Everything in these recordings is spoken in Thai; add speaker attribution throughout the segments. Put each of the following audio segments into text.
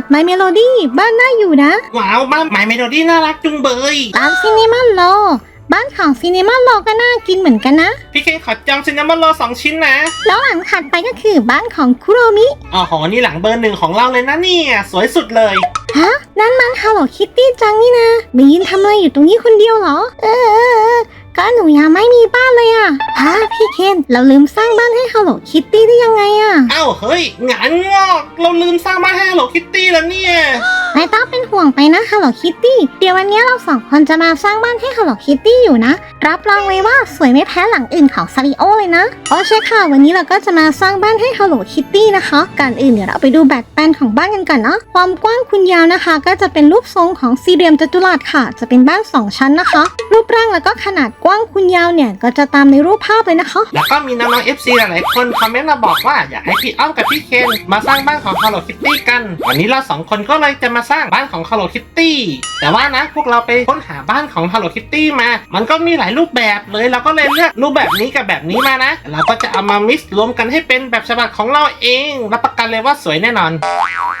Speaker 1: ด My Melody บ้านน่าอยู่นะ
Speaker 2: ว้าวบ้านหมายเมโลดี้น่ารักจุงเบย
Speaker 1: ตามซีนีมาโลบ้านของซีนีมาโลก็น่ากินเหมือนกันนะ
Speaker 2: พี่เคขอจองซินนามอนโรลสองชิ้นนะ
Speaker 1: แล้วหลังถัดไปก็คือบ้านของคุโรมิ
Speaker 2: อ๋อโหนี่หลังเบอร์หนึ่งของเราเลยนะเนี่ย สวยสุดเลย
Speaker 1: ฮะนั่นมัน Hello Kitty จังนี่นะมียินทำอะไรอยู่ตรงนี้คนเดียวเหรอ เออเออเออ ก็หนูยังไม่มีบ้านเลยอะฮะพี่เคนเราลืมสร้างบ้านให้ Hello Kitty ได้ยังไงอะ
Speaker 2: เอ้าเฮ้ยงานงอกเราลืมสร้างบ้านให้ Hello Kitty แล้วเนี่ย
Speaker 1: ไม่ต้องเป็นห่วงไปนะ Hello Kitty เดี๋ยววันนี้เราสองคนจะมาสร้างบ้านให้ Hello Kitty อยู่นะรับรองเลยว่าสวยไม่แพ้หลังอื่นของซาริโอเลยนะโอเคค่ะ วันนี้เราก็จะมาสร้างบ้านให้ Hello Kitty นะคะ ก่อนอื่นเดี๋ยวเราไปดูแบบแปลนของบ้านกันก่อนเนาะความกว้างคุณยาวนะคะ ก็จะเป็นรูปทรงของสี่เหลี่ยมจัตุรัสค่ะ จะเป็นบ้าน 2 ชั้นนะคะ รูปร่างแล้วก็ขนาดกว้างคุณยาวเนี่ย ก็จะตามในรูปภาพเลยนะคะ
Speaker 2: แล้วก็มีน้องๆ FC หลายๆคนคอมเมนต์มาบอกว่าอยากให้พี่อ้อมกับพี่เคนมาสร้างบ้านของ Hello Kitty กันวันนี้เราสองคนก็เลยจะมาสร้างบ้านของ Hello Kitty แต่ว่านะพวกเราไปค้นหาบ้านของ Hello Kitty มา มันก็มีหลายรูปแบบเลยเราก็เลยเลือกรูปแบบนี้กับแบบนี้มานะ เราก็จะเอามามิกซ์รวมกันให้เป็นแบบฉบับของเราเองรับประกันเลยว่าสวยแน่นอน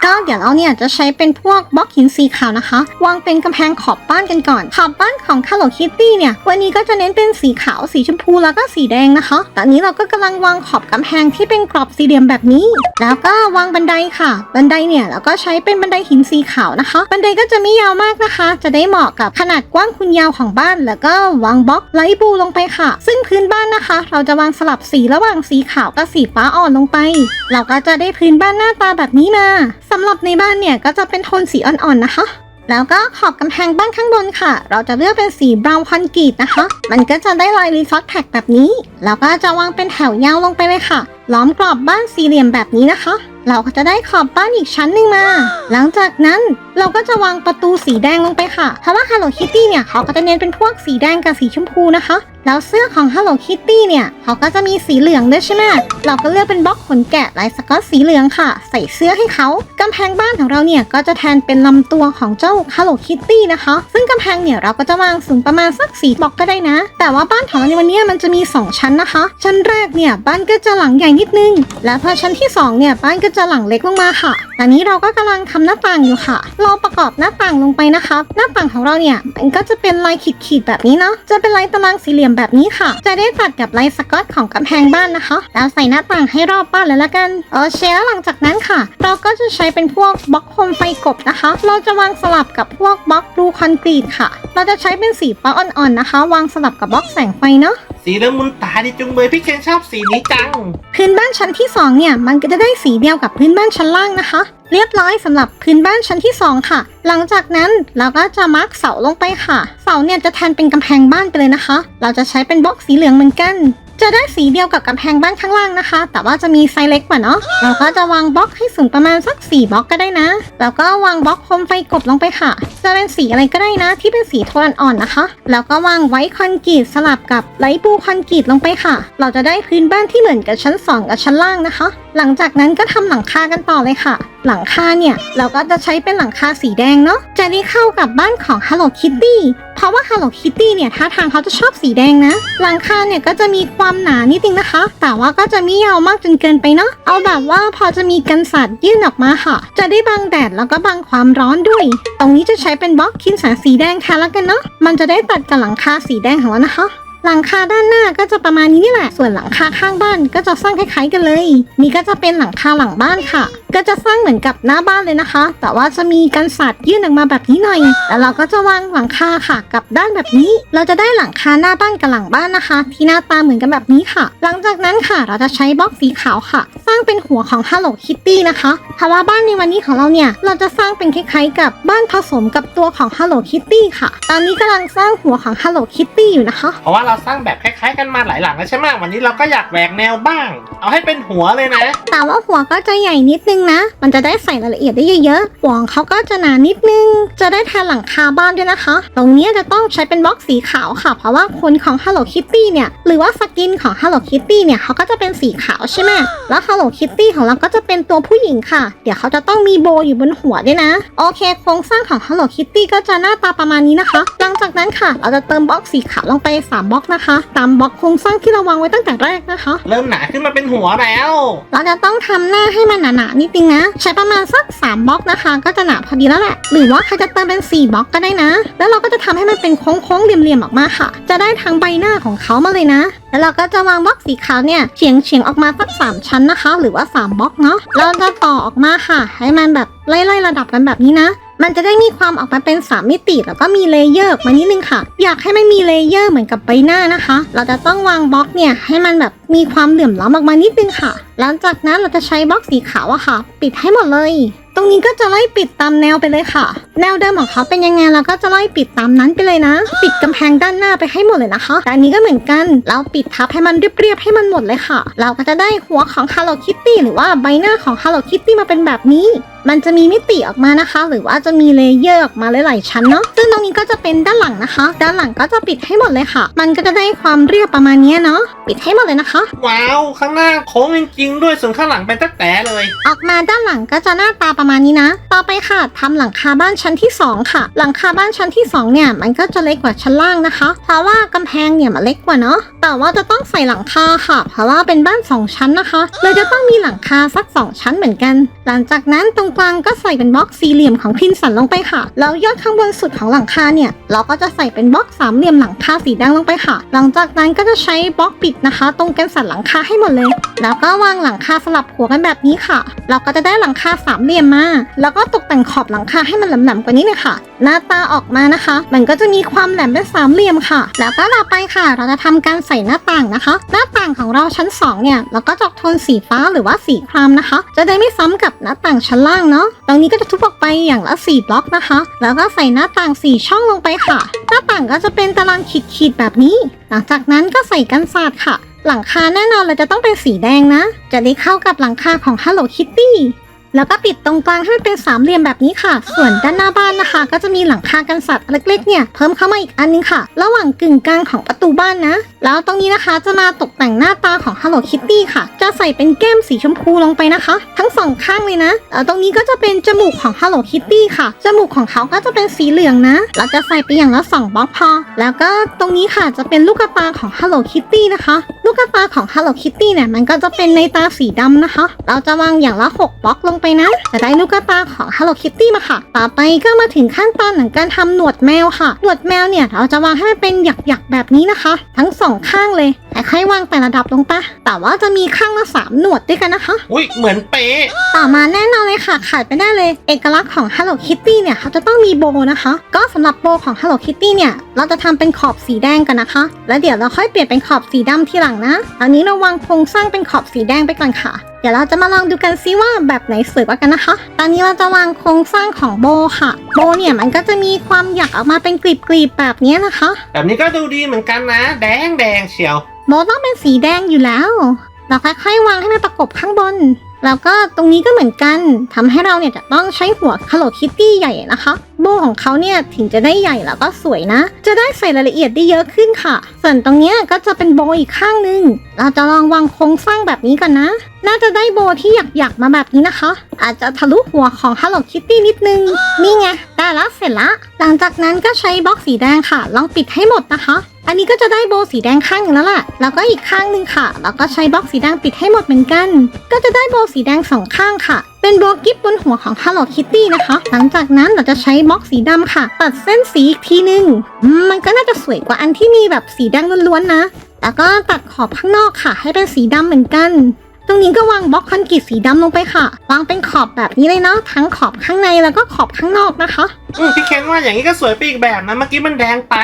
Speaker 1: ก็เดี๋ยวเราเนี่ยจะใช้เป็นพวกบล็อกหินสีขาวนะคะ วางเป็นกำแพงขอบบ้านกันก่อนขอบบ้านของ Hello Kitty เนี่ย วันนี้ก็จะเน้นเป็นสีขาวสีชมพูแล้วก็สีแดงนะคะ ตอนนี้เราก็กำลังวางขอบกำแพงที่เป็นกรอบสี่เหลี่ยมแบบนี้ แล้วก็วางบันไดค่ะ บันไดเนี่ยเราก็ใช้เป็นบันไดหินสีขาวนะคะ บันไดก็จะไม่ยาวมากนะคะ จะได้เหมาะกับขนาดกว้างคุณยาวของบ้าน แล้วก็วางบล็อกไลท์บลูลงไปค่ะ ซึ่งพื้นบ้านนะคะ เราจะวางสลับสีระหว่างสีขาวกับสีฟ้าอ่อนลงไป เราก็จะได้พื้นบ้านหน้าตาแบบนี้มาสำหรับในบ้านเนี่ยก็จะเป็นโทนสีอ่อนๆนะคะแล้วก็ขอบกำแพงบ้านข้างบนค่ะ เราจะเลือกเป็นสีบราวน์คอนกรีตนะคะ มันก็จะได้ลายรีซอสแท็กแบบนี้ แล้วก็จะวางเป็นแถวยาวลงไปเลยค่ะ ล้อมกรอบบ้านสี่เหลี่ยมแบบนี้นะคะ เราก็จะได้ขอบบ้านอีกชั้นหนึ่งมา หลังจากนั้นเราก็จะวางประตูสีแดงลงไปค่ะเพราะว่า Hello Kitty เนี่ยเขาก็จะเน้นเป็นพวกสีแดงกับสีชมพูนะคะแล้วเสื้อของ Hello Kitty เนี่ย เขาก็จะมีสีเหลืองด้วยใช่ไหมเราก็เลือกเป็นบล็อกขนแกะลายสก๊อตสีเหลืองค่ะ ใส่เสื้อให้เขากำแพงบ้านของเราเนี่ย ก็จะแทนเป็นลำตัวของเจ้า Hello Kitty นะคะ ซึ่งกำแพงเนี่ย เราก็จะวางสูงประมาณสักสีบล็อกก็ได้นะ แต่ว่าบ้านของเราในวันนี้มันจะมี 2 ชั้นนะคะ ชั้นแรกเนี่ย บ้านก็จะหลังใหญ่นิดนึง และพอชั้นที่ 2 เนี่ย บ้านก็จะหลังเล็กลงมาค่ะตอนนี้เราก็กำลังทำหน้าต่างอยู่ค่ะ เราประกอบหน้าต่างลงไปนะคะ หน้าต่างของเราเนี่ย มันก็จะเป็นลายขีดๆแบบนี้เนาะ จะเป็นลายตารางสี่เหลี่ยมแบบนี้ค่ะ จะได้ตัดกับลายสก๊อตของกำแพงบ้านนะคะ แล้วใส่หน้าต่างให้รอบบ้านเลยละกันโอเคแล้วหลังจากนั้นค่ะ เราก็จะใช้เป็นพวกบล็อกโคมไฟกบนะคะ เราจะวางสลับกับพวกบล็อกบลูคอนกรีตค่ะ เราจะใช้เป็นสีฟ้าอ่อนๆนะคะ วางสลับกับบล็อกแสงไฟเนาะ
Speaker 2: สีละมุนตาดิจุงเบยพี่เคนชอบสีนี้จัง
Speaker 1: พื้นบ้านชั้นที่2เนี่ยมันก็จะได้สีเดียวกับพื้นบ้านชั้นล่างนะคะ เรียบร้อยสำหรับพื้นบ้านชั้นที่ 2 ค่ะ หลังจากนั้นเราก็จะมาร์กเสาลงไปค่ะ เสาเนี่ยจะแทนเป็นกำแพงบ้านไปเลยนะคะ เราจะใช้เป็นบล็อกสีเหลืองเหมือนกัน จะได้สีเดียวกับกำแพงบ้านข้างล่างนะคะ แต่ว่าจะมีไซส์เล็กกว่าเนาะ เราก็จะวางบล็อกให้สูงประมาณสัก4บล็อกก็ได้นะ แล้วก็วางบล็อกโคมไฟกบลงไปค่ะ จะเป็นสีอะไรก็ได้นะ ที่เป็นสีโทนอ่อนนะคะ แล้วก็วางไว้คอนกรีตสลับกับไลท์บลูคอนกรีตลงไปค่ะ เราจะได้พื้นบ้านที่เหมือนกับชั้น 2 กับชั้นล่างนะคะหลังจากนั้นก็ทำหลังคากันต่อเลยค่ะ หลังคาเนี่ยเราก็จะใช้เป็นหลังคาสีแดงเนาะ จะได้เข้ากับบ้านของ Hello Kitty เพราะว่า Hello Kitty เนี่ยท่าทางเขาจะชอบสีแดงนะ หลังคาเนี่ยก็จะมีความหนานิดนึงนะคะ แต่ว่าก็จะไม่ยาวมากจนเกินไปเนาะ เอาแบบว่าพอจะมีกันสาดยื่นออกมาค่ะ จะได้บังแดดแล้วก็บังความร้อนด้วย ตรงนี้จะใช้เป็นบล็อกคินสันสีแดงแทนแล้วกันเนาะ มันจะได้ตัดกับหลังคาสีแดงของเรานะคะ หลังคาด้านหน้าก็จะประมาณนี้นี่แหละ ส่วนหลังคาข้างบ้านก็จะสร้างคล้ายๆกันเลย นี่ก็จะเป็นหลังคาหลังบ้านค่ะ ก็จะสร้างเหมือนกับหน้าบ้านเลยนะคะ แต่ว่าจะมีกันสาดยื่นออกมาแบบนี้หน่อย แล้วเราก็จะวางหลังคาค่ะกับด้านแบบนี้ เราจะได้หลังคาหน้าบ้านกับหลังบ้านนะคะ ที่หน้าตาเหมือนกันแบบนี้ค่ะ หลังจากนั้นค่ะ เราจะใช้บล็อกสีขาวค่ะ สร้างเป็นหัวของ Hello Kitty นะคะเพราะว่าบ้านในวันนี้ของเราเนี่ยเราจะสร้างเป็นคล้ายๆ กับบ้านผสมกับตัวของ Hello Kitty ค่ะ ตอนนี้กำลังสร้างหัวของ Hello Kitty อยู่นะคะ
Speaker 2: เพราะว่าเราสร้างแบบคล้ายๆกันมาหลายหลังแล้วใช่ไหมวันนี้เราก็อยากแหวกแนวบ้าง เอาให้เป็นหัวเลยนะ
Speaker 1: แต่ว่าหัวก็จะใหญ่นิดนึงนะ มันจะได้ใส่รายละเอียดได้เยอะๆหัวของเขาก็จะหนานิดนึง จะได้แทนหลังคาบ้านด้วยนะคะ ตรงนี้จะต้องใช้เป็นบล็อกสีขาวค่ะ เพราะว่าคนของ Hello Kitty เนี่ย หรือว่าสกินของ Hello Kitty เนี่ยเขาก็จะเป็นสีขาวใช่ไหมแล้ว Hello Kitty ของเราก็จะเป็นตัวผู้หญิงค่ะ เดี๋ยวเขาจะต้องมีโบอยู่บนหัวด้วยนะ โอเค โครงสร้างของ Hello Kitty ก็จะหน้าตาประมาณนี้นะคะ หลังจากนั้นค่ะ เราจะเติมบล็อกสีขาวลงไป3บล็อกอกนะคะ ตามบล็อกโครงสร้างที่เราวางไว้ตั้งแต่แรกนะคะ
Speaker 2: เริ่มหนาขึ้นมาเป็นหัวแล้ว
Speaker 1: เราจะต้องทำหน้าให้มันหนาๆนิดนึงนะ ใช้ประมาณสัก3บล็อกนะคะ ก็จะหนาพอดีแล้วแหละ หรือว่าใครจะเติมเป็น 4บล็อกก็ได้นะ แล้วเราก็จะทำให้มันเป็นโค้งๆเหลี่ยมๆออกมาค่ะ จะได้ทั้งใบหน้าของเขามาเลยนะ แล้วเราก็จะวางบล็อกสีขาวเนี่ยเฉียงเฉียงๆออกมาสัก3ชั้นนะคะ หรือว่า3บล็อกเนาะเราจะต่อออกมาค่ะ ให้มันแบบไล่ๆระดับกันแบบนี้นะ มันจะได้มีความออกมาเป็น 3 มิติแล้วก็มีเลเยอร์มานิดนึงค่ะ อยากให้มันมีเลเยอร์เหมือนกับใบหน้านะคะ เราจะต้องวางบล็อกเนี่ยให้มันแบบมีความเหลื่อมล้ำออกมานิดนึงค่ะ หลังจากนั้นเราจะใช้บล็อกสีขาวอะค่ะ ปิดให้หมดเลย ตรงนี้ก็จะไล่ปิดตามแนวไปเลยค่ะ แนวเดิมของเขาเป็นยังไงเราก็จะไล่ปิดตามนั้นไปเลยนะ ปิดกำแพงด้านหน้าไปให้หมดเลยนะคะแต่อันนี้ก็เหมือนกัน เราปิดทับให้มันเรียบๆให้มันหมดเลยค่ะ เราก็จะได้หัวของ Hello Kitty หรือว่าใบหน้าของ Hello Kitty มาเป็นแบบนี้มันจะมีมิติออกมานะคะ หรือว่าจะมีเลเยอร์ออกมาหลายๆชั้นเนาะซึ่งตรงนี้ก็จะเป็นด้านหลังนะคะ ด้านหลังก็จะปิดให้หมดเลยค่ะ มันก็จะได้ความเรียบประมาณเนี้ยเนาะปิดให้หมดเลยนะคะ
Speaker 2: ว้าว ข้างหน้าโค้งจริงๆด้วยส่วนข้างหลังเป็นตั้งแต่เลย
Speaker 1: ออกมาด้านหลังก็จะหน้าตาประมาณนี้นะ ต่อไปค่ะทำหลังคาบ้านชั้นที่ 2 ค่ะ หลังคาบ้านชั้นที่ 2 เนี่ย มันก็จะเล็กกว่าชั้นล่างนะคะ เพราะว่ากำแพงเนี่ยมันเล็กกว่าเนาะแต่ว่าจะต้องใส่หลังคาค่ะ เพราะว่าเป็นบ้าน 2 ชั้นนะคะเลยจะต้องมีหลังคาสัก 2 ชั้นเหมือนกัน หลังจากนั้นตรงกลางก็ใส่เป็นบล็อกสี่เหลี่ยมของพินสันลงไปค่ะ แล้วยอดข้างบนสุดของหลังคาเนี่ย เราก็จะใส่เป็นบล็อกสามเหลี่ยมหลังคาสีแดงลงไปค่ะ หลังจากนั้นก็จะใช้บล็อกปิดนะคะ ตรงกันสันหลังคาให้หมดเลย แล้วก็วางหลังคาสลับหัวกันแบบนี้ค่ะ เราก็จะได้หลังคาสามเหลี่ยมมา แล้วก็ตกแต่งขอบหลังคาให้มันแหลมๆกว่านี้เลยค่ะ หน้าตาออกมานะคะ มันก็จะมีความแหลมเป็นสามเหลี่ยมค่ะ แล้วก็ต่อไปค่ะ เราจะทำการใส่หน้าต่างนะคะ หน้าต่างของเราชั้นสองเนี่ยเราก็จะโทนสีฟ้าหรือว่าสีครามนะคะ จะได้ไม่ซ้ำกับหน้าต่างชั้นล่างเนาะตรงนี้ก็จะทุบออกไปอย่างละสี่บล็อกนะคะ แล้วก็ใส่หน้าต่างสี่ช่องลงไปค่ะ หน้าต่างก็จะเป็นตารางขีดๆแบบนี้ หลังจากนั้นก็ใส่กันศาสตร์ค่ะ หลังคาแน่นอนเราจะต้องเป็นสีแดงนะ จะได้เข้ากับหลังคาของ Hello Kitty แล้วก็ปิดตรงกลางให้เป็นสามเหลี่ยมแบบนี้ค่ะ ส่วนด้านหน้าบ้านนะคะ ก็จะมีหลังคากันสัตว์เล็กๆเนี่ยเพิ่มเข้ามาอีกอันนึงค่ะ ระหว่างกึ่งกลางของประตูบ้านนะ แล้วตรงนี้นะคะจะมาตกแต่งหน้าตาของ Hello Kitty ค่ะ จะใส่เป็นแก้มสีชมพูลงไปนะคะ ทั้งสองข้างเลยนะแล้วตรงนี้ก็จะเป็นจมูกของ Hello Kitty ค่ะ จมูกของเขาก็จะเป็นสีเหลืองนะ เราจะใส่ไปอย่างละสองบล็อกพอ แล้วก็ตรงนี้ค่ะจะเป็นลูกตาของ Hello Kitty นะคะ ลูกตาของ Hello Kitty เนี่ยมันก็จะเป็นในตาสีดำนะคะ เราจะวางอย่างละ6บล็อกลงไปนะจะได้ลูกตาของ Hello Kitty มาค่ะ ต่อไปก็มาถึงขั้นตอนของการทำหนวดแมวค่ะ หนวดแมวเนี่ยเราจะวางให้มันเป็นหยักๆแบบนี้นะคะ ทั้งสองข้างเลย ค่อยๆวางแต่ระดับลงไปแต่ว่าจะมีข้างละสามหนวดด้วยกันนะคะ
Speaker 2: อุ้ยเหมือนเป๊ะ
Speaker 1: ต่อมาแน่นอนเลยค่ะขาดไปได้เลย เอกลักษณ์ของ Hello Kitty เนี่ยเขาจะต้องมีโบนะคะ ก็สำหรับโบของ Hello Kitty เนี่ย เราจะทำเป็นขอบสีแดงกันนะคะ แล้วเดี๋ยวเราค่อยเปลี่ยนเป็นขอบสีดำทีหลังนะตอนนี้เราวางโครงสร้างเป็นขอบสีแดงไปก่อนค่ะเดี๋ยวเราจะมาลองดูกันซิว่าแบบไหนสวยกว่ากันนะคะ ตอนนี้เราจะวางโครงสร้างของโบค่ะ โบเนี่ยมันก็จะมีความหยักออกมาเป็นกลีบๆแบบนี้นะคะ
Speaker 2: แบบนี้ก็ดูดีเหมือนกันนะ แดงแดงๆเชียว
Speaker 1: โบต้องเป็นสีแดงอยู่แล้ว เราค่อยๆวางให้มันประกบข้างบน แล้วก็ตรงนี้ก็เหมือนกันทำให้เราเนี่ยจะต้องใช้หัว Hello Kitty ใหญ่นะคะ โบของเขาเนี่ยถึงจะได้ใหญ่แล้วก็สวยนะ จะได้ใส่รายละเอียดได้เยอะขึ้นค่ะ ส่วนตรงนี้ก็จะเป็นโบอีกข้างหนึง เราจะลองวางโครงสร้างแบบนี้กันนะ น่าจะได้โบที่หยักๆมาแบบนี้นะคะ อาจจะทะลุหัวของ Hello Kitty นิดนึง นี่ไง ได้แล้วเสร็จละ หลังจากนั้นก็ใช้บล็อกสีแดงค่ะ ลองปิดให้หมดนะคะ อันนี้ก็จะได้โบสีแดงข้างหนึงแล้วล่ะ แล้วก็อีกข้างหนึ่งค่ะ แล้วก็ใช้บล็อกสีแดงปิดให้หมดเหมือนกัน ก็จะได้โบสีแดงสองข้างค่ะ เป็นโบกิบบนหัวของ Hello Kitty นะคะ หลังจากนั้นเราจะใช้บล็อกสีดำค่ะ ตัดเส้นสีอีกทีนึงมันก็น่าจะสวยกว่าอันที่มีแบบสีแดงล้วนๆนะ แล้วก็ตัดขอบข้างนอกค่ะ ให้เป็นสีดำเหมือนกัน ตรงนี้ก็วางบล็อกคอนกรีตสีดำลงไปค่ะ วางเป็นขอบแบบนี้เลยเนาะทั้งขอบข้างในแล้วก็ขอบข้างนอกนะคะ
Speaker 2: อืมพี่เคนว่าอย่างนี้ก็สวยไปอีกแบบนะเมื่อกี้มันแดงไป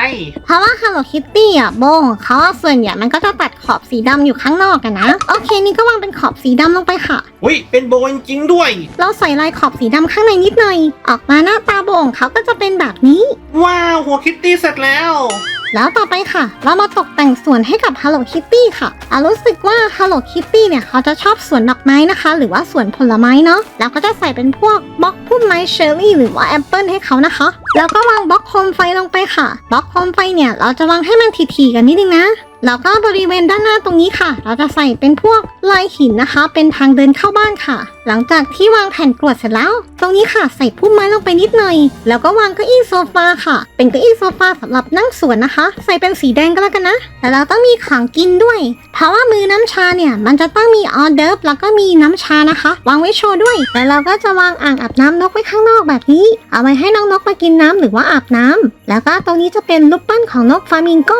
Speaker 1: เพราะว่า Hello Kitty อะโบของเขาอะส่วนใหญ่มันก็จะตัดขอบสีดำอยู่ข้างนอกกันนะ โอเคนี่ก็วางเป็นขอบสีดำลงไปค่ะ
Speaker 2: อุ้ยเป็นโบจริงๆด้วย
Speaker 1: เราใส่ลายขอบสีดำข้างในนิดหน่อย ออกมาหน้าตาโบของเขาก็จะเป็นแบบนี้
Speaker 2: ว้าวหัวคิตตี้เสร็จแล้ว
Speaker 1: แล้วต่อไปค่ะ เรามาตกแต่งสวนให้กับ Hello Kitty ค่ะอารู้สึกว่า Hello Kitty เนี่ยเขาจะชอบสวนดอกไม้นะคะ หรือว่าสวนผลไม้เนาะแล้วก็จะใส่เป็นพวกบล็อกพุ่มไม้เชอร์รี่หรือว่าแอปเปิลให้เขานะคะ แล้วก็วางบล็อกโคมไฟลงไปค่ะบล็อกโคมไฟเนี่ยเราจะวางให้มันถี่ๆกันนิดนึงนะ แล้วก็บริเวณด้านหน้าตรงนี้ค่ะ เราจะใส่เป็นพวกลายหินนะคะ เป็นทางเดินเข้าบ้านค่ะ หลังจากที่วางแผ่นกรวดเสร็จแล้ว ตรงนี้ค่ะใส่พุ่มไม้ลงไปนิดหน่อย แล้วก็วางเก้าอี้โซฟาค่ะ เป็นเก้าอี้โซฟาสำหรับนั่งสวนนะคะ ใส่เป็นสีแดงก็แล้วกันนะแต่เราต้องมีของกินด้วย เพราะว่ามือน้ำชาเนี่ย มันจะต้องมีออเดิร์ฟแล้วก็มีน้ำชานะคะ วางไว้โชว์ด้วยแล้วเราก็จะวางอ่างอาบน้ำนกไว้ข้างนอกแบบนี้ เอาไว้ให้น้องนกมากินน้ำหรือว่าอาบน้ำ แล้วก็ตรงนี้จะเป็นรูปปั้นของนกฟามิงโก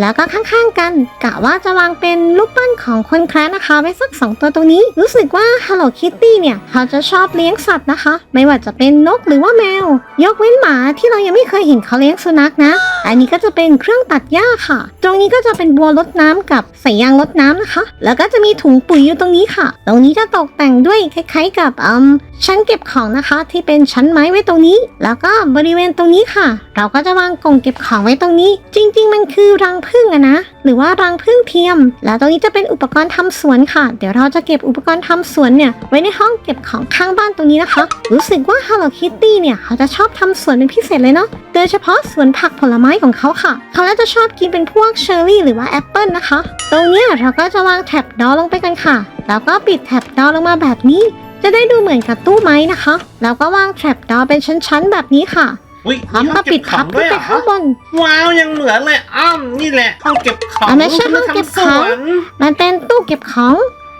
Speaker 1: แล้วก็ข้างๆกันกะว่าจะวางเป็นรูปปั้นของคนแคระนะคะไว้สักสองตัวตรงนี้ รู้สึกว่า Hello Kitty เนี่ยเขาจะชอบเลี้ยงสัตว์นะคะ ไม่ว่าจะเป็นนกหรือว่าแมว ยกเว้นหมาที่เรายังไม่เคยเห็นเขาเลี้ยงสุนัขนะ อันนี้ก็จะเป็นเครื่องตัดหญ้าค่ะ ตรงนี้ก็จะเป็นบัวรดน้ำกับสายยางรดน้ำนะคะ แล้วก็จะมีถุงปุ๋ยอยู่ตรงนี้ค่ะ ตรงนี้จะตกแต่งด้วยคล้ายๆ กับอืมชั้นเก็บของนะคะ ที่เป็นชั้นไม้ไว้ตรงนี้ แล้วก็บริเวณตรงนี้ค่ะ เราก็จะวางกล่องเก็บของไว้ตรงนี้ จริง ๆ มันคือรังผึ้งอะนะ หรือว่ารังผึ้งเทียม แล้วตรงนี้จะเป็นอุปกรณ์ทำสวนค่ะ เดี๋ยวเราจะเก็บอุปกรณ์ทำสวนเนี่ยไว้ในห้องเก็บของข้างบ้านตรงนี้นะคะ รู้สึกว่า Hello Kitty เนี่ยเขาจะชอบทำสวนเป็นพิเศษเลยเนาะ โดยเฉพาะสวนผักผลไม้ของเขาค่ะ เขาน่าจะชอบกินเป็นพวกเชอร์รี่หรือว่าแอปเปิลนะคะ ตรงนี้เราก็จะวางแท็บดอลงไปกันค่ะ แล้วก็ปิดแท็บดอลงมาแบบนี้จะได้ดูเหมือนกับตู้ไม้นะคะ แล้วก็วางแท็บดอเป็นชั้นๆ แบบนี้ค่ะ
Speaker 2: อุ้ย
Speaker 1: พร้อม
Speaker 2: มีห้
Speaker 1: กั
Speaker 2: อบง
Speaker 1: ปิ
Speaker 2: เก็
Speaker 1: ด
Speaker 2: บข
Speaker 1: พั
Speaker 2: อบงด้
Speaker 1: ขึ้
Speaker 2: วนย
Speaker 1: ไป
Speaker 2: เหรอ
Speaker 1: ข้างบน
Speaker 2: ว้าวยังเหมือนเลยอ้อมนี่แหละห้องเก็บของ
Speaker 1: อะไม่ใช่ห้องเก็บของ
Speaker 2: ทำสวน
Speaker 1: มันเป็นตู้เก็บของ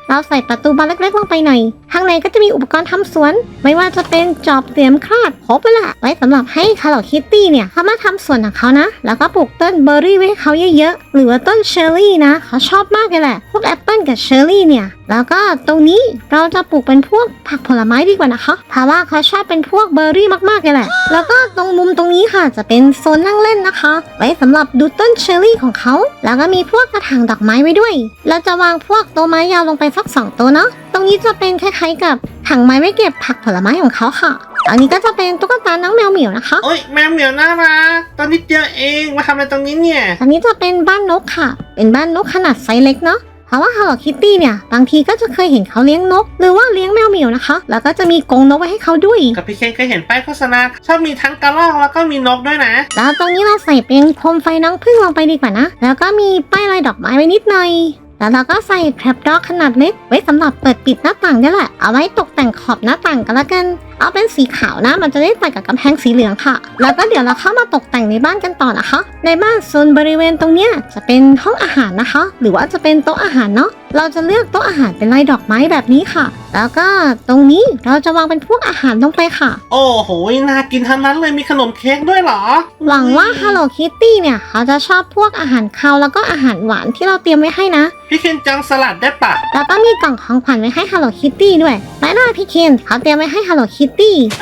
Speaker 1: เราใส่ประตูบานเล็กๆลงไปหน่อยข้างในก็จะมีอุปกรณ์ทำสวน ไม่ว่าจะเป็นจอบเสียมคลาดครบไปละไว้สำหรับให้คาร์ลคิตตี้เนี่ยเขามาทำสวนของเขานะ แล้วก็ปลูกต้นเบอร์รี่ไว้ให้เขาเยอะๆหรือว่าต้นเชอร์รี่นะเขาชอบมากเลยแหละพวกแอปเปิลกับเชอร์รี่เนี่ย แล้วก็ตรงนี้เราจะปลูกเป็นพวกผักผลไม้ดีกว่านะคะ เพราะว่าเขาชอบเป็นพวกเบอร์รี่มากๆเลยแหละ แล้วก็ตรงมุมตรงนี้ค่ะจะเป็นโซนนั่งเล่นนะคะ ไว้สำหรับดูต้นเชอร์รี่ของเขา แล้วก็มีพวกกระถางดอกไม้ไว้ด้วย เราจะวางพวกโต๊ะไม้ยาวลงไปสักสองโต๊ะเนาะ ตรงนี้จะเป็นคล้ายๆกับถังไม้ไว้เก็บผักผลไม้ของเขาค่ะ อันนี้ก็จะเป็นตุ๊กตาน้องแมวเหมียวนะคะ
Speaker 2: โอ้ยแมวเหมียวน่ารักตอนนิดเดียวเองมาทำอะไรตรงนี้เนี่ย
Speaker 1: อันนี้จะเป็นบ้านนกค่ะ เป็นบ้านนกขนาดไซส์เล็กเนาะ เพราะว่า Hello Kitty เนี่ย บางทีก็จะเคยเห็นเขาเลี้ยงนก หรือว่าเลี้ยงแมวเหมียวนะคะ แล้วก็จะมีกรงนกไว้ให้เขาด้วย
Speaker 2: กับพี่เคนเคยเห็นป้ายโฆษณาชอบมีทั้งกระรอกแล้วก็มีนกด้วยนะ
Speaker 1: แล้วตรงนี้เราใส่เป็นโคมไฟน้องพึ่งลงไปดีกว่านะ แล้วก็มีป้ายลายดอกไม้ไว้นิดหน่อย แล้วเราก็ใส่แทรปดอกขนาดเล็กไว้สำหรับเปิดปิดหน้าต่างนี่แหละ เอาไว้ตกแต่งขอบหน้าต่างกันละกัน เอาเป็นสีขาวนะ มันจะได้ตัดกับกำแพงสีเหลืองค่ะ แล้วก็เดี๋ยวเราเข้ามาตกแต่งในบ้านกันต่อนะคะ ในบ้านโซนบริเวณตรงเนี้ยจะเป็นห้องอาหารนะคะ หรือว่าจะเป็นโต๊ะอาหารเนาะ เราจะเลือกโต๊ะอาหารเป็นลายดอกไม้แบบนี้ค่ะ แล้วก็ตรงนี้เราจะวางเป็นพวกอาหารลงไปค่ะ
Speaker 2: โอ้โห น่ากินทั้งนั้นเลยมีขนมเค้กด้วยเหรอ
Speaker 1: หวังว่า Hello Kitty เนี่ยเขาจะชอบพวกอาหารคาวแล้วก็อาหารหวานที่เราเตรียมไว้ให้นะ
Speaker 2: พี่เคนจังสลัดได้ปะ
Speaker 1: แล้วก็มีกล่องของขวัญไว้ให้ Hello Kitty ด้วย และน่าพี่เคนเขาเตรียมไว้ให้ Hello Kitty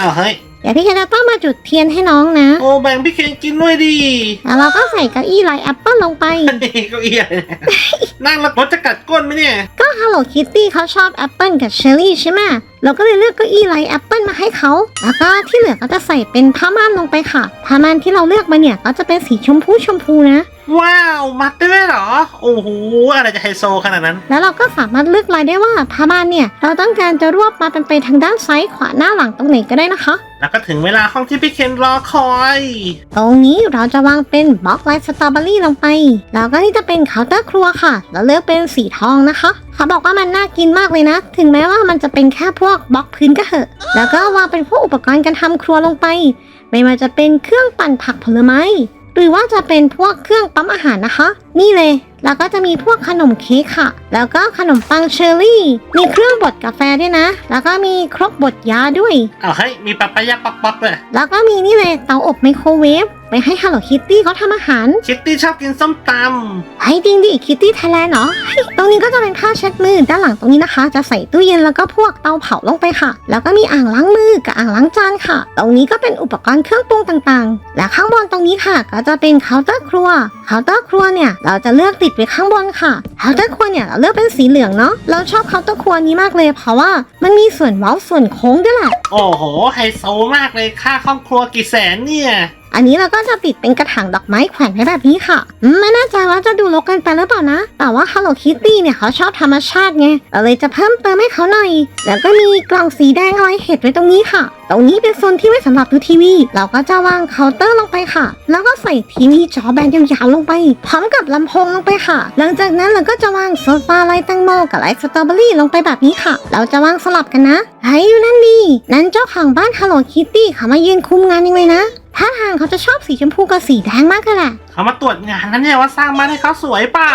Speaker 2: อ้าวเฮ้ย
Speaker 1: เดี๋ยวพี่เคนจะต้องมาจุดเทียนให้น้องนะ
Speaker 2: โอ้แบ่งพี่เคนกินด้วยดิ
Speaker 1: แล้วเราก็ใส่เก้าอี้ลายแอปเปิลลงไป
Speaker 2: เก็เอียเนี่ยนั่งแล้วรถจะกัดก้นไหมเนี่ย
Speaker 1: ก็ Hello Kitty เขาชอบแอปเปิลกับเชอร์รี่ใช่ไหมเราก็เลยเลือกเก้าอี้ลายแอปเปิลมาให้เขา แล้วก็ที่เหลือก็จะใส่เป็นผ้าม่านลงไปค่ะ ผ้าม่านที่เราเลือกมาเนี่ยก็จะเป็นสีชมพูชมพูนะ
Speaker 2: ว้าวมัดได้ด้วยเหรอ โอ้โหอะไรจะไฮโซขนาดนั้น
Speaker 1: แล้วเราก็สามารถเลือกลายได้ว่าผ้าม่านเนี่ย เราต้องการจะรวบมาเป็นไปทางด้านซ้ายขวาหน้าหลังตรงไหนก็ได้นะคะ
Speaker 2: แล้วก็ถึงเวลาห้องที่พี่เคนรอคอย
Speaker 1: ตรงนี้เราจะวางเป็นบล็อกลายสตรอเบอรี่ลงไป แล้วก็นี่จะเป็นเคาน์เตอร์ครัวค่ะแล้วเลือกเป็นสีทองนะคะ เขาบอกว่ามันน่ากินมากเลยนะ ถึงแม้ว่ามันจะเป็นแค่พวกบล็อกพื้นก็เถอะ แล้วก็วางเป็นพวกอุปกรณ์การทำครัวลงไป ไม่ว่าจะเป็นเครื่องปั่นผักผลไม้ หรือว่าจะเป็นพวกเครื่องปั๊มอาหารนะคะ นี่เลย แล้วก็จะมีพวกขนมเค้กค่ะ แล้วก็ขนมปังเชอร์รี่ มีเครื่องบดกาแฟด้วยนะ แล้วก็มีครกบดยาด้วย
Speaker 2: เอาเฮ้ยมีปะปะยะป๊อกป๊อกเลย
Speaker 1: แล้วก็มีนี่เลยเตาอบไมโครเวฟไว้ให้ Hello Kitty เขาทำอาหาร
Speaker 2: คิตตี้ชอบกินส้มต
Speaker 1: ไอ้จริงดิคิตตี้ไทยแลนด์เนาะตรงนี้ก็จะเป็นผ้าเช็ดมือ ด้านหลังตรงนี้นะคะ จะใส่ตู้เย็นแล้วก็พวกเตาเผาลงไปค่ะ แล้วก็มีอ่างล้างมือกับอ่างล้างจานค่ะ ตรงนี้ก็เป็นอุปกรณ์เครื่องปรุงต่างๆ และข้างบนตรงนี้ค่ะ ก็จะเป็นเคาน์เตอร์ครัว เคาน์เตอร์ครัวเนี่ยเราจะเลือกติดไว้ข้างบนค่ะ เคาน์เตอร์ครัวเนี่ยเราเลือกเป็นสีเหลืองเนาะ เราชอบเคาน์เตอร์ครัวนี้มากเลยเพราะว่ามันมีส่วนเว้าส่วนโค้งด้วยแหละำ
Speaker 2: โอ้โหไฮโซมากเลยค่าห้องครัวกี่แสนเนี่ย
Speaker 1: อันนี้เราก็จะติดเป็นกระถางดอกไม้แขวนไว้แบบนี้ค่ะ ไม่แน่ใจว่าจะดูรกเกินไปหรือเปล่านะ แต่ว่า Hello Kitty เนี่ยเขาชอบธรรมชาติไงเราเลยจะเพิ่มเติมให้เขาหน่อย แล้วก็มีกล่องสีแดงลายเห็ดไว้ตรงนี้ค่ะ ตรงนี้เป็นโซนที่ไว้สำหรับดูทีวี เราก็จะวางเคาน์เตอร์ลงไปค่ะ แล้วก็ใส่ทีวีจอแบนยาวๆลงไป พร้อมกับลำโพงลงไปค่ะ หลังจากนั้นเราก็จะวางโซฟาลายแตงโมกับลายสตรอเบอรี่ลงไปแบบนี้ค่ะ เราจะวางสลับกันนะเฮ้ยอยู่นั่นดี นั่นเจ้าของบ้าน Hello Kitty เขามายืนคุมงานยังเลยนะ ท่าทางเขาจะชอบสีชมพูกับสีแดงมากเลยแหละ
Speaker 2: เขามาตรวจงานนั้นเนี่ยว่าสร้างบ้านให้เขาสวยเปล่า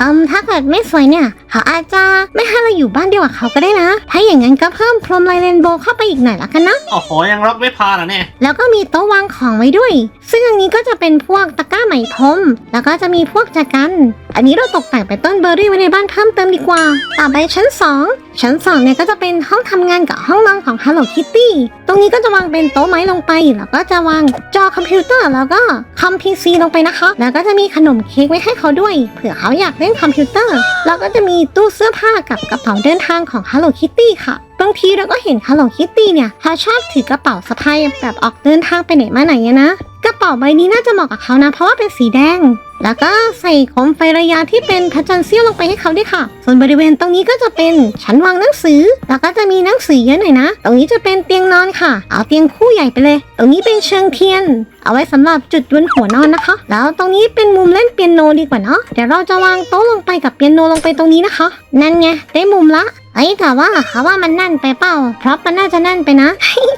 Speaker 1: อืมถ้าเกิดไม่สวยเนี่ยเขาอาจจะไม่ให้เราอยู่บ้านเดียวกับเขาก็ได้นะ ถ้าอย่างนั้นก็เพิ่มพรมลายเรนโบว์เข้าไปอีกหน่อยละกันนะ
Speaker 2: โอ้โหยังรกไม่พอเหรอเนี่ย
Speaker 1: แล้วก็มีโต๊ะวางของไว้ด้วย ซึ่งอันนี้ก็จะเป็นพวกตะกร้าไหมพรม แล้วก็จะมีพวกจากกัน อันนี้เราตกแต่งเป็นต้นเบอร์รี่ไว้ในบ้านเพิ่มเติมดีกว่า ต่อไปชั้น 2 ชั้น2เนี่ยก็จะเป็นห้องทำงานกับห้องนอนของ Hello Kitty ตรงนี้ก็จะวางเป็นโต๊ะไม้ลงไป แล้วก็จะวางจอคอมพิวเตอร์แล้วก็คอมพีซีลงไปนะคะแล้วก็จะมีขนมเค้กไว้ให้เขาด้วย เผื่อเขาอยากเล่นคอมพิวเตอร์ แล้วก็จะมีตู้เสื้อผ้ากับกระเป๋าเดินทางของ Hello Kitty ค่ะบางทีเราก็เห็น Hello Kitty เนี่ยเขาชอบถือกระเป๋าสะพายแบบออกเดินทางไปไหนมาไหนนะ ระเป๋าใบนี้น่าจะเหมาะกับเขานะ เพราะว่าเป็นสีแดง แล้วก็ใส่โคมไฟระยะที่เป็นพระจันทร์เสี้ยวลงไปให้เขาด้วยค่ะ ส่วนบริเวณตรงนี้ก็จะเป็นชั้นวางหนังสือ แล้วก็จะมีหนังสือเยอะหน่อยนะ ตรงนี้จะเป็นเตียงนอนค่ะ เอาเตียงคู่ใหญ่ไปเลย ตรงนี้เป็นเชิงเทียน เอาไว้สำหรับจุดบนหัวนอนนะคะ แล้วตรงนี้เป็นมุมเล่นเปียโนดีกว่าเนาะ เดี๋ยวเราจะวางโต๊ะลงไปกับเปียโนลงไปตรงนี้นะคะ นั่นไงได้มุมละ ไอ้ยแต่ว่าเขาว่ามันแน่นไปเปล่าเพราะมันน่าจะแน่นไปนะ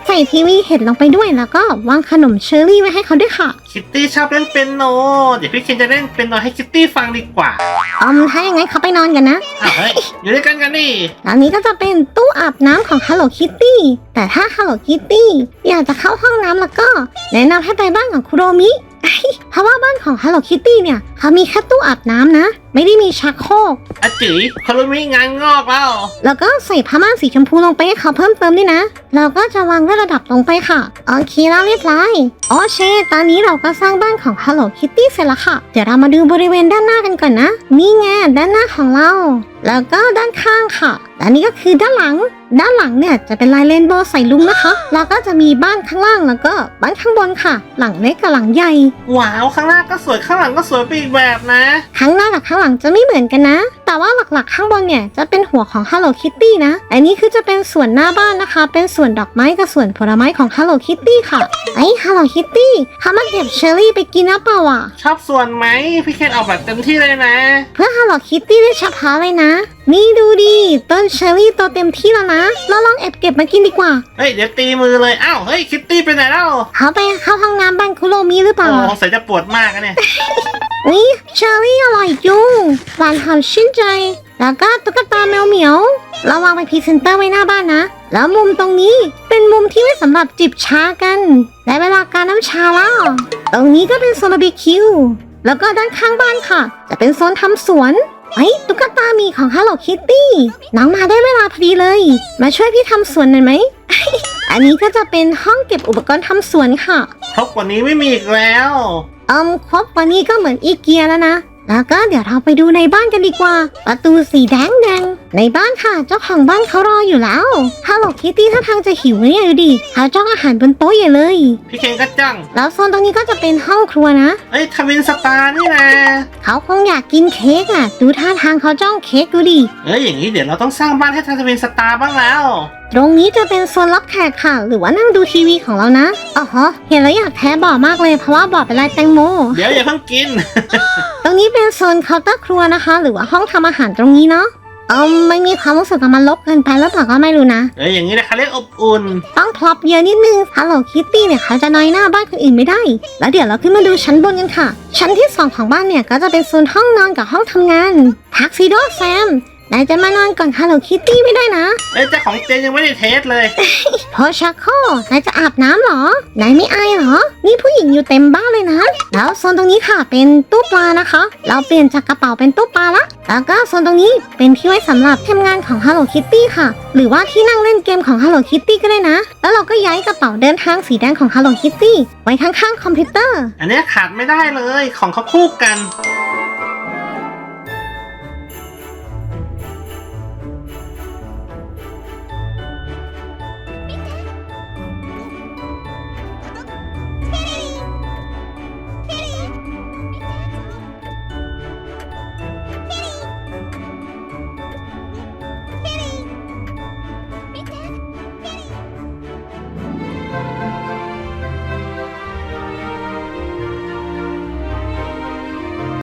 Speaker 1: ใส่ทีวีเห็ดลงไปด้วยแล้วก็วางขนมเชอร์รี่ไว้ให้เขาด้วยค่ะ
Speaker 2: คิตตี้ชอบเล่นเปียโนเดี๋ยวพี่เคนจะเล่นเปียโนให้คิตตี้ฟังดีกว่า
Speaker 1: อืมถ้าอย่างงั้นเขาไปนอนกันนะ
Speaker 2: อ้าวเฮ้ยอยู่ด้วยกันกันดิ
Speaker 1: แล้วนี้ก็จะเป็นตู้อาบน้ำของ Hello Kitty แต่ถ้า Hello Kitty อยากจะเข้าห้องน้ำแล้วก็ แนะนำให้ไปบ้านของคุโรมิ เพราะว่าบ้านของ Hello Kitty เนี่ยเขามีแค่ตู้อาบน้ำนะ ไม่ได้มีชักโครก
Speaker 2: อาจิ๋ยคารุมิงานงอกแล้ว
Speaker 1: แล้วก็ใส่ผ้าม่านสีชมพูลงไปให้เขาเพิ่มเติมด้วยนะ เราก็จะวางไว้ระดับลงไปค่ะ โอเคแล้วเรียบร้อยโอเคตอนนี้เราก็สร้างบ้านของ Hello Kitty เสร็จแล้วค่ะ เดี๋ยวเรามาดูบริเวณด้านหน้ากันก่อนนะ นี่ไงด้านหน้าของเรา แล้วก็ด้านข้างค่ะ และนี่ก็คือด้านหลัง ด้านหลังเนี่ยจะเป็นลายเรนโบว์ใส่ลุงนะคะ แล้วก็จะมีบ้านข้างล่างแล้วก็บ้านข้างบนค่ะ หลังเล็กกับหลังใหญ่
Speaker 2: ว้าว ข้างหน้าก็สวยข้างหลังก็สวยไปอีกแบบนะ
Speaker 1: ข้างหน้ากับข้างหลังจะไม่เหมือนกันนะ แต่ว่าหลักๆข้างบนเนี่ยจะเป็นหัวของ Hello Kitty นะ อันนี้คือจะเป็นส่วนหน้าบ้านนะคะ เป็นส่วนดอกไม้กับส่วนผลไม้ของ Hello Kitty ค่ะ ไอ้ Hello Kitty เขามาเก็บเชอร์รี่ไปกินนะเปล่าอะ
Speaker 2: ชอบส่วนไหมพี่เคนเอาแบบเต็มที่เลยนะ
Speaker 1: เพื่อ Hello Kitty ได้เฉพาะเลยนะ นี่ดูดิต้นเชอร์รี่โตเต็มที่แล้วนะ เราลองแอบเก็บมากินดีกว่า
Speaker 2: เฮ้ยเดี๋ยวตีมือเลยอ้าวเฮ้ยคิตตี้ไปไหนแล้ว
Speaker 1: เขาไปเข้าห้องน้ำบ้านคุโรมิหรือเป
Speaker 2: โอ้
Speaker 1: ล่า
Speaker 2: ใส่จะปวดมากอะเนี่ย
Speaker 1: นี่เชอร์รี่อร่อยจุงหวานหอมชื่นใจ แล้วก็ตุ๊กตาแมวเหมียว เราวางไปพรีเซนเตอร์ไว้หน้าบ้านนะ แล้วมุมตรงนี้เป็นมุมที่ไว้สำหรับจิบชากันได้เวลาการน้ำชาแล้ว ตรงนี้ก็เป็นโซนบาร์บีคิว แล้วก็ด้านข้างบ้านค่ะ จะเป็นโซนทำสวนเฮ้ยตุ๊กตามีของ Hello Kitty น้องมาได้เวลาพอดีเลย มาช่วยพี่ทำสวนหน่อยไหม อันนี้ก็จะเป็นห้องเก็บอุปกรณ์ทำสวนค่ะ
Speaker 2: ครบกว่านี้ไม่มีอีกแล้ว
Speaker 1: เอิมครบวันนี้ก็เหมือนอีเกียแล้วนะ แล้วก็เดี๋ยวเราไปดูในบ้านกันดีกว่า ประตูสีแดงแดง ในบ้านค่ะ เจ้าของบ้านเขารออยู่แล้วฮัลโหลคิตตี้ถ้าทางจะหิวเนี่ยดูดิเขาจ้องอาหารบนโต๊ะใหญ่เลย
Speaker 2: พี่เคนก็จ้อง
Speaker 1: แล้วโซนตรงนี้ก็จะเป็นห้องครัวนะ
Speaker 2: เอ้ยทวินสตาร์นี่นะ
Speaker 1: เขาคงอยากกินเค้กอะ ดูท่าทางเขาจ้องเค้กดูดิ
Speaker 2: เอ้ยอย่างนี้เดี๋ยวเราต้องสร้างบ้านให้ทวินสตาร์บ้างแล้ว
Speaker 1: ตรงนี้จะเป็นโซนรับแขกค่ะ หรือว่านั่งดูทีวีของเรานะอ๋อฮะเห็นแล้วอยากแท้บ่อมากเลยเพราะว่าบ่อเป็นลายแตงโม
Speaker 2: เดี๋ยวอย่าเพิ่งกิน
Speaker 1: ตรงนี้เป็นโซนเคาน์เตอร์ครัวนะคะ หรือว่าห้องทำอาหารตรงนี้เนาะ เออไม่มีความรู้สึกว่ามันลบเกินไปแล้วเปล่าก็ไม่รู้นะ
Speaker 2: เอ้ยอย่างนี้นะคะเรียกอบอุ่น
Speaker 1: ต้องพลอปเยอะนิดนึง Hello Kitty เนี่ยเขาจะน้อยหน้าบ้านคนอื่นไม่ได้ แล้วเดี๋ยวเราขึ้นมาดูชั้นบนกันค่ะ ชั้นที่2ของบ้านเนี่ยก็จะเป็นโซนห้องนอนกับห้องทำงานทักซิโดแซม นายจะมานอนก่อน Hello Kitty ไม่ได้นะ
Speaker 2: เอ้ยเจ้าของเจนยังไม่ได้เทสเลย
Speaker 1: โพชักโค นายจะอาบน้ำเหรอ นายไม่อายเหรอ นี่ผู้หญิงอยู่เต็มบ้านเลยนะ แล้วโซนตรงนี้ค่ะเป็นตู้ปลานะคะ เราเปลี่ยนจากกระเป๋าเป็นตู้ปลาละ แล้วก็โซนตรงนี้เป็นที่ไว้สำหรับทำงานของ Hello Kitty ค่ะ หรือว่าที่นั่งเล่นเกมของ Hello Kitty ก็ได้นะ แล้วเราก็ย้ายกระเป๋าเดินทางสีแดงของ Hello Kitty ไว้ข้างๆคอมพิวเตอร์
Speaker 2: อันเนี้ยขาดไม่ได้เลยของเขาคู่กัน